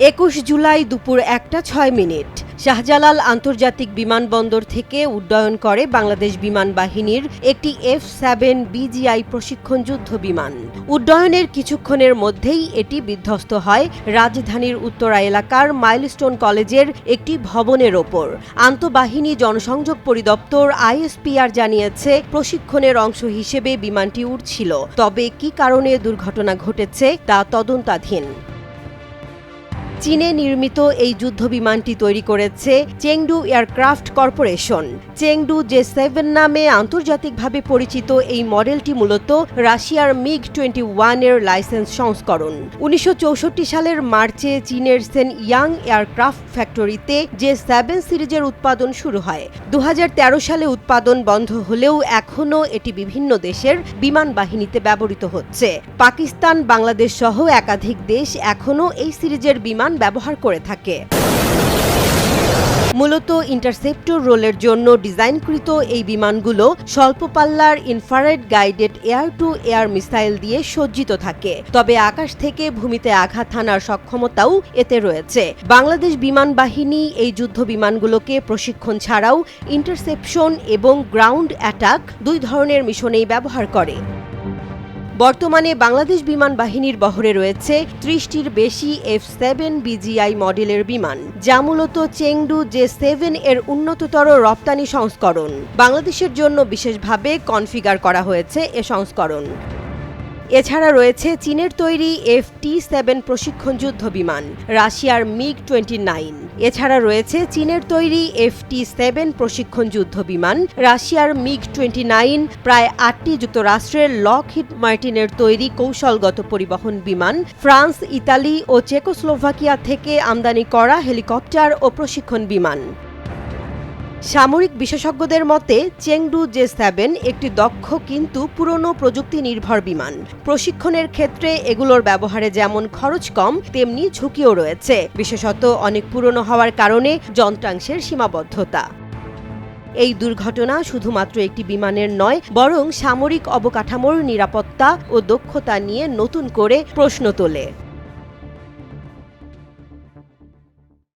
একুশ জুলাই দুপুর একটা ছয় মিনিট। শাহজালাল আন্তর্জাতিক বিমানবন্দর থেকে উড্ডয়ন করে বাংলাদেশ বিমান বাহিনীর একটি এফ সেভেন বিজিআই প্রশিক্ষণ যুদ্ধ বিমান। উড্ডয়নের কিছুক্ষণের মধ্যেই এটি বিধ্বস্ত হয় রাজধানীর উত্তরা এলাকার মাইলস্টোন কলেজের একটি ভবনের ওপর। আন্তঃবাহিনী জনসংযোগ পরিদপ্তর আইএসপিআর জানিয়েছে, প্রশিক্ষণের অংশ হিসেবে বিমানটি উঠছিল তবে কি কারণে দুর্ঘটনা ঘটেছে তা তদন্তাধীন। চীনে নির্মিত এই যুদ্ধ বিমানটি তৈরি করেছে Chengdu aircraft corporation. Chengdu J seven নামে আন্তর্জাতিকভাবে পরিচিত এই মডেলটি মূলত রাশিয়ার মিগ টোয়েন্টি ওয়ানের লাইসেন্স সংস্করণ। উনিশশো সালের মার্চে চীনের সেন ইয়াং এয়ারক্রাফট ফ্যাক্টরিতে জে সেভেন সিরিজের উৎপাদন শুরু হয়। দু হাজার তেরো সালে উৎপাদন বন্ধ হলেও এখনও এটি বিভিন্ন দেশের বিমান বাহিনীতে ব্যবহৃত হচ্ছে। পাকিস্তান, বাংলাদেশ সহ একাধিক দেশ এখনও এই সিরিজের বিমান ব্যবহার করে থাকে। মূলত ইন্টারসেপ্টর রোলের জন্য ডিজাইনকৃত এই বিমানগুলো স্বল্প পাল্লার infrared guided air to air missile দিয়ে সজ্জিত থাকে। তবে আকাশ থেকে ভূমিতে আঘাত হানার সক্ষমতাও এতে রয়েছে। বাংলাদেশ বিমান বাহিনী এই যুদ্ধ বিমানগুলোকে প্রশিক্ষণ ছাড়াও ইন্টারসেপশন এবং গ্রাউন্ড অ্যাটাক দুই ধরনের মিশনেই ব্যবহার করে। বর্তমানে বাংলাদেশ বিমান বাহিনীর বহরে রয়েছে ত্রিশটির বেশি এফ সেভেন বিজিআই মডেলের বিমান, যা মূলত চেংডু জে সেভেন এর উন্নততর রপ্তানি সংস্করণ। বাংলাদেশের জন্য বিশেষভাবে কনফিগার করা হয়েছে এ সংস্করণ। এছাড়া রয়েছে চীনের তৈরি এফ টি সেভেন প্রশিক্ষণ যুদ্ধ বিমান, রাশিয়ার মিগ টোয়েন্টি নাইন। এছাড়া রয়েছে চীনের তৈরি এফ টি সেভেন প্রশিক্ষণ যুদ্ধ বিমান, রাশিয়ার মিগ টোয়েন্টি নাইন, প্রায় আটটি যুক্তরাষ্ট্রের লকহিড মার্টিনের তৈরি কৌশলগত পরিবহন বিমান, ফ্রান্স, ইতালি ও চেকোস্লোভাকিয়া থেকে আমদানি করা হেলিকপ্টার ও প্রশিক্ষণ বিমান। সামরিক বিশেষজ্ঞদের মতে, চেংডু জে সেভেন একটি দক্ষ কিন্তু পুরনো প্রযুক্তি নির্ভর বিমান। প্রশিক্ষণের ক্ষেত্রে এগুলোর ব্যবহারে যেমন খরচ কম, তেমনি ঝুঁকিও রয়েছে। বিশেষত অনেক পুরনো হওয়ার কারণে যন্ত্রাংশের সীমাবদ্ধতা। এই দুর্ঘটনা শুধুমাত্র একটি বিমানের নয়, বরং সামরিক অবকাঠামোর নিরাপত্তা ও দক্ষতা নিয়ে নতুন করে প্রশ্ন তোলে।